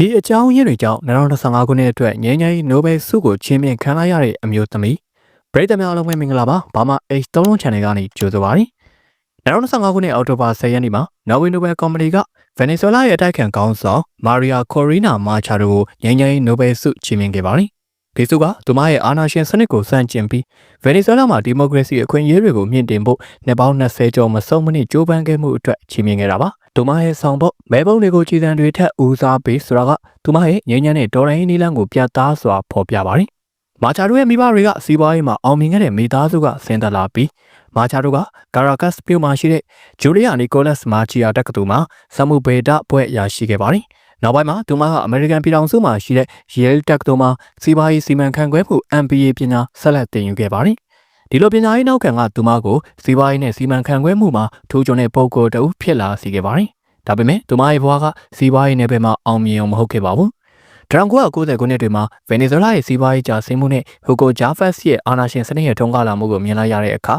ဒီအကြောင်းရင်းတွေကြောင့်2025ခုနှစ်အတွက်ငြိမ်းချမ်းရေးနိုဘယ်ဆုကိုချီးမြှင့်ခံလိုက်ရတဲ့အမျိုးသမီးပရိသတ်များအားလုံးပဲမင်္ဂလာပါဘာမှ H သုံးလုံး channel ကနေကြိုဆိုပါရစေ2025ခုနှစ်အောက်တိုဘာ10ရက်နေ့မှာနော်ဝေနိုဘယ်ကော်မတီကဗင်နီဇွဲလားရဲ့အတိုက်ခံခေါင်းဆောင်မာရီယာကိုရီနာမာချာဒိုကိုငြိမ်းချမ်းရေးနိုဘယ်ဆုချီးမြှင့်ခဲ့ပါတယ်ဒီဆုကသူမရဲ့အာဏာရှင်စနစ်ကိုစန့်ကျင်ပြီးဗင်နီဇွဲလားမှာဒီမိုကရေစီအခွင့်အရေးတွေကိုမြင့်တင်ဖို့နှစ်ပေါင်း20ကျော်မဆုံးမနစ်ကြိုးပမ်းခဲ့မှုအတွက်ချီးမြှင့်ခဲ့တာပါ။ သူမရဲ့ဆောင်ဖို့မဲပုံတွေကိုကြည်စံတွေထက်ဦးစားပေးဆိုတာကသူမရဲ့ငြိမ်းချမ်းတဲ့ဒေါ်ရင်းနီလန်ကိုပြတ်သားစွာဖော်ပြပါတယ်။မာချာတို့ရဲ့မိဘတွေကစီးပွားရေးမှာအောင်မြင်ခဲ့တဲ့မိသားစုကဆင်းသက်လာပြီးမာချာတို့ကဂါရာကတ်စ်မြို့မှာရှိတဲ့ဂျူလီယာနီကိုလတ်မာချီယာတက္ကသိုလ်မှာစမှုဘေဒဘွဲ့ရရှိခဲ့ပါတယ်။နောက်ပိုင်းမှာသူမကအမေရိကန်ပြည်ထောင်စုမှာရှိတဲ့ Yale တက္ကသိုလ်မှာစီးပွားရေးစီမံခန့်ခွဲမှု MBA ပညာဆက်လက်သင်ယူခဲ့ပါတယ်။ဒီလိုပညာရေးနောက်ခံကသူမကိုစီးပွားရေးနဲ့စီမံခန့်ခွဲမှုမှာထိုးကျွန်းတဲ့ပုံကိုယ်တဦးဖြစ်လာစေခဲ့ပါတယ်။ ဒါပေမဲ့သူမရဲ့ဘဝကစီးပွားရေးနယ်ပယ်မှာအောင်မြင်အောင်မဟုတ်ခဲ့ပါဘူး။1990ခုနှစ်တွေမှာဗင်နီဇွဲလားရဲ့စီးပွားရေးကြာဆင်းမှုနဲ့ဟူဂိုဂျာဖက်စ်ရဲ့အာဏာရှင်စနစ်ရဲ့ထုံးကားလာမှုကိုမြင်လိုက်ရတဲ့အခါ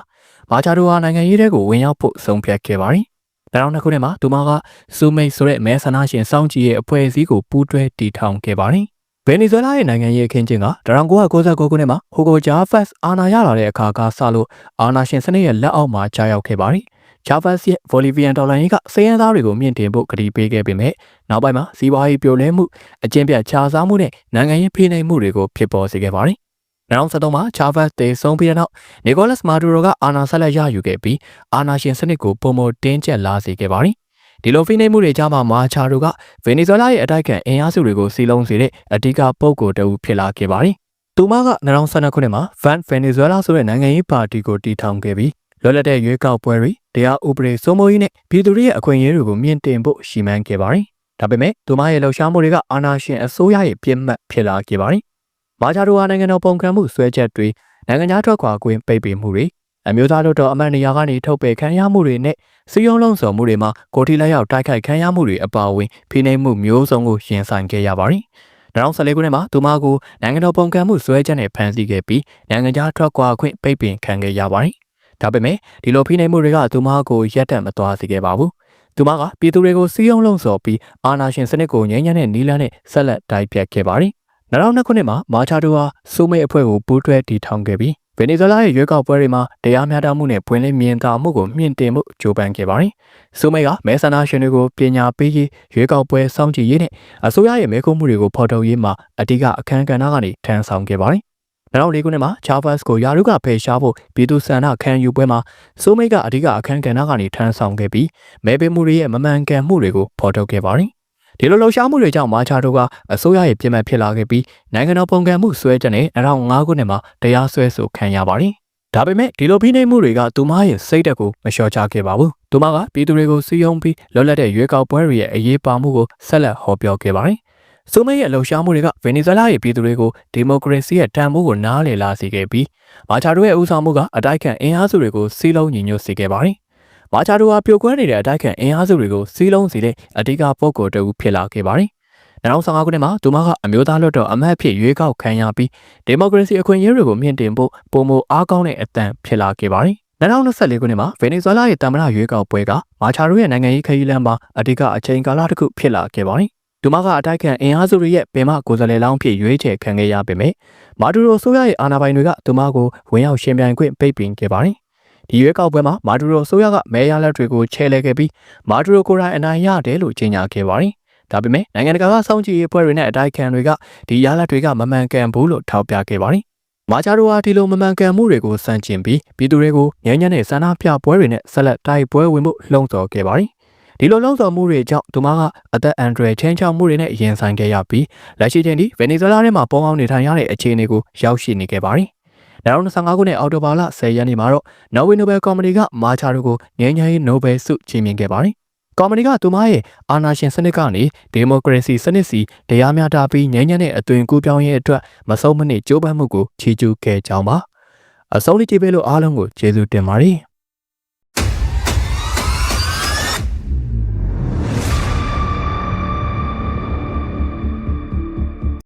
မာချာဒိုဟာနိုင်ငံရေးထဲကိုဝင်ရောက်ဖို့ဆုံးဖြတ်ခဲ့ပါတယ်။ဒါကြောင့်နှစ်ခုနှစ်မှာသူမကစူမိတ်ဆိုတဲ့မဲဆန္ဒရှင်စောင့်ကြည့်ရဲ့အဖွဲ့အစည်းကိုပူးတွဲတည်ထောင်ခဲ့ပါတယ်။ဗင်နီဇွဲလားရဲ့နိုင်ငံရေးအခင်းကျင်းက1999ခုနှစ်မှာဟူဂိုဂျာဖက်စ်အာဏာရလာတဲ့အခါကစလို့အာဏာရှင်စနစ်ရဲ့လက်အောက်မှာကြာရောက်ခဲ့ပါတယ်။ ဂျာဖက်စ်ရဲ့ဗိုလီဗီယန်ဒေါ်လာရင်းကစေယန်းသားတွေကိုမြင့်တင်ဖို့ကတိပေးခဲ့ပေမဲ့နောက်ပိုင်းမှာစီးပွားရေးပြိုလဲမှုအကျင့်ပြတ်ခြားစားမှုနဲ့နိုင်ငံရေးဖိနှိပ်မှုတွေကိုဖြစ်ပေါ်စေခဲ့ပါတယ်။2013မှာချာဗတ်တေဆုံးပြီးတဲ့နောက်နီကိုလတ်မာဒူရိုကအာဏာဆက်လက်ရယူခဲ့ပြီးအာဏာရှင်စနစ်ကိုပုံမတင်းကျပ်လာစေခဲ့ပါတယ်။ဒီလိုဖိနှိပ်မှုတွေကြားမှာမာချာဒိုကဗင်နီဇွဲလားရဲ့အတိုက်ခံအင်အားစုတွေကိုစီလုံးစေတဲ့အဓိကပုဂ္ဂိုလ်တဦးဖြစ်လာခဲ့ပါတယ်။သူမက2012ခုနှစ်မှာ Van Venezuela ဆိုတဲ့နိုင်ငံရေးပါတီကိုတည်ထောင်ခဲ့ပြီး လွတ်လပ်တဲ့ရွေးကောက်ပွဲတွေတရားဥပဒေစိုးမိုးရေးနဲ့ပြည်သူတွေရဲ့အခွင့်အရေးတွေကိုမြင့်တင်ဖို့ရှီမန်းခဲ့ပါတယ်။ဒါပေမဲ့သူမရဲ့လှုပ်ရှားမှုတွေကအာဏာရှင်အစိုးရရဲ့ပြစ်မှတ်ဖြစ်လာခဲ့ပါတယ်။မာချာဒိုဟာနိုင်ငံတော်ပုံကံမှုဆွဲချက်တွေနိုင်ငံခြားထွက်ခွာခွင့်ပိတ်ပင်မှုတွေအမျိုးသားတို့တော်အမတ်နေရာကနေထုတ်ပယ်ခံရမှုတွေနဲ့စီယုံလုံးစုံမှုတွေမှာကိုတီလက်ရောက်တိုက်ခိုက်ခံရမှုတွေအပါအဝင်ဖိနှိပ်မှုမျိုးစုံကိုရင်ဆိုင်ခဲ့ရပါတယ်။2014ခုနှစ်မှာသူမကိုနိုင်ငံတော်ပုံကံမှုဆွဲချက်နဲ့ဖမ်းဆီးခဲ့ပြီးနိုင်ငံခြားထွက်ခွာခွင့်ပိတ်ပင်ခံခဲ့ရပါတယ်။ ဒါပေမဲ့ဒီလိုဖိနှိပ်မှုတွေကသူမကိုရက်တက်မသွားစေခဲ့ပါဘူး။သူမကပြည်သူတွေကိုစီးရုံးလုံးစော်ပြီးအာဏာရှင်စနစ်ကိုငြိမ်းချမ်းတဲ့နီလန်းနဲ့ဆက်လက်တိုက်ပြတ်ခဲ့ပါတယ်။2002ခုနှစ်မှာမာချာဒိုဟာစိုးမိတ်အဖွဲ့ကိုပူးတွဲတည်ထောင်ခဲ့ပြီးဗင်နီဇွဲလားရဲ့ရွေးကောက်ပွဲတွေမှာတရားမျှတမှုနဲ့ပွင့်လင်းမြင်သာမှုကိုမြင့်တင်မှုကြိုးပမ်းခဲ့ပါတယ်။စိုးမိတ်ကမဲဆန္ဒရှင်တွေကိုပညာပေးရေးရွေးကောက်ပွဲစောင့်ကြည့်ရေးနဲ့အစိုးရရဲ့မဲခိုးမှုတွေကိုဖော်ထုတ်ရေးမှာအဓိကအခမ်းကဏ္ဍကနေထမ်းဆောင်ခဲ့ပါတယ်။ 2004ခုနှစ်မှာချာဗတ်စ်ကိုယာရုကဖယ်ရှားဖို့ပြည်သူ့ဆန္ဒခံယူပွဲမှာစိုးမိတ်ကအဓိကအခမ်းကဏ္ဍကနေထမ်းဆောင်ခဲ့ပြီးမဲပေးမှုတွေရဲ့မမှန်ကန်မှုတွေကိုဖော်ထုတ်ခဲ့ပါတယ်။ဒီလိုလှုပ်ရှားမှုတွေကြောင့်မာချာတို့ကအစိုးရရဲ့ပြင်ပဖြစ်လာခဲ့ပြီးနိုင်ငံတော်ပုံကံမှုဆွဲချက်နဲ့2005ခုနှစ်မှာတရားစွဲဆိုခံရပါတယ်။ဒါပေမဲ့ဒီလိုဖိနှိပ်မှုတွေကသူမရဲ့စိတ်ဓာတ်ကိုမလျှော့ချခဲ့ပါဘူး။သူမကပြည်သူတွေကိုစီယုံပြီးလွတ်လပ်တဲ့ရွေးကောက်ပွဲတွေရဲ့အရေးပါမှုကိုဆက်လက်ဟောပြောခဲ့ပါတယ်။ ဆိုမရဲ့လှုပ်ရှားမှုတွေကဗင်နီဇွဲလားရဲ့ပြည်သူတွေကိုဒီမိုကရေစီရဲ့တန်ဖိုးကိုနားလည်လာစေခဲ့ပြီးမာချာတို့ရဲ့ဦးဆောင်မှုကအတိုက်ခံအင်အားစုတွေကိုစီးလုံးညီညွတ်စေခဲ့ပါတယ်။မာချာတို့ဟာပြိုကွဲနေတဲ့အတိုက်ခံအင်အားစုတွေကိုစီးလုံးစေတဲ့အဓိကပုဂ္ဂိုလ်တစ်ဦးဖြစ်လာခဲ့ပါတယ်။2015ခုနှစ်မှာသူမကအမျိုးသားလွှတ်တော်အမတ်အဖြစ်ရွေးကောက်ခံရပြီးဒီမိုကရေစီအခွင့်အရေးတွေကိုမြင့်တင်ဖို့ပုံမအားကောင်းတဲ့အတန်ဖြစ်လာခဲ့ပါတယ်။2024ခုနှစ်မှာဗင်နီဇွဲလားရဲ့တမန်တော်ရွေးကောက်ပွဲကမာချာရိုရဲ့နိုင်ငံရေးခရီးလမ်းမှာအဓိကအချိန်ကာလတစ်ခုဖြစ်လာခဲ့ပါတယ်။ ဒူမာကအတိုက်ခံအင်အားစုတွေရဲ့ပင်မကိုယ်စားလှယ်လောင်းဖြစ်ရွေးချယ်ခံခဲ့ရပေမဲ့မာဒူရိုဆိုရရဲ့အာဏာပိုင်တွေကဒူမာကိုဝင်ရောက်ရှင်ပြိုင်ခွင့်ပိတ်ပင်ခဲ့ပါတယ်။ဒီရွေးကောက်ပွဲမှာမာဒူရိုဆိုရကမဲရလက်တွေကိုချဲလဲခဲ့ပြီးမာဒူရိုကိုယ်တိုင်အနိုင်ရတယ်လို့ကြေညာခဲ့ပါတယ်။ဒါပေမဲ့နိုင်ငံတကာကစောင့်ကြည့်ရေးအဖွဲ့တွေနဲ့အတိုက်ခံတွေကဒီရလဒ်တွေကမမှန်ကန်ဘူးလို့ထောက်ပြခဲ့ပါတယ်။မာချာရိုဟာဒီလိုမမှန်ကန်မှုတွေကိုစန့်ကျင်ပြီးပြည်သူတွေကိုငြိမ်းချမ်းတဲ့ဆန္ဒပြပွဲတွေနဲ့ဆက်လက်တိုက်ပွဲဝင်မှုလှုံ့ဆော်ခဲ့ပါတယ်။ ဒီလိုလှုံ့ဆော်မှုတွေကြောင့်သူမကအသက်အန္တရာယ်ချင်းချောက်မှုတွေနဲ့ရင်ဆိုင်ခဲ့ရပြီးလက်ရှိချိန်ထိဗင်နီဇွဲလားထဲမှာပေါအောင်နေထိုင်ရတဲ့အခြေအနေကိုရောက်ရှိနေခဲ့ပါတယ်။2025ခုနှစ်အောက်တိုဘာလ10ရက်နေ့မှာတော့နော်ဝေနိုဘယ်ကော်မတီကမာချာရိုကိုငြိမ်းချမ်းရေးနိုဘယ်ဆုချီးမြှင့်ခဲ့ပါတယ်။ကော်မတီကသူမရဲ့အာဏာရှင်စနစ်ကနေဒီမိုကရေစီစနစ်စီတရားမျှတပြီးငြိမ်းချမ်းတဲ့အသွင်ကူးပြောင်းရေးအတွက်မဆုံးမနစ်ကြိုးပမ်းမှုကိုချီးကျူးခဲ့ကြောင်းပါ။အဆုံးလေးကြည့်ပေးလို့အားလုံးကိုကျေးဇူးတင်ပါတယ်။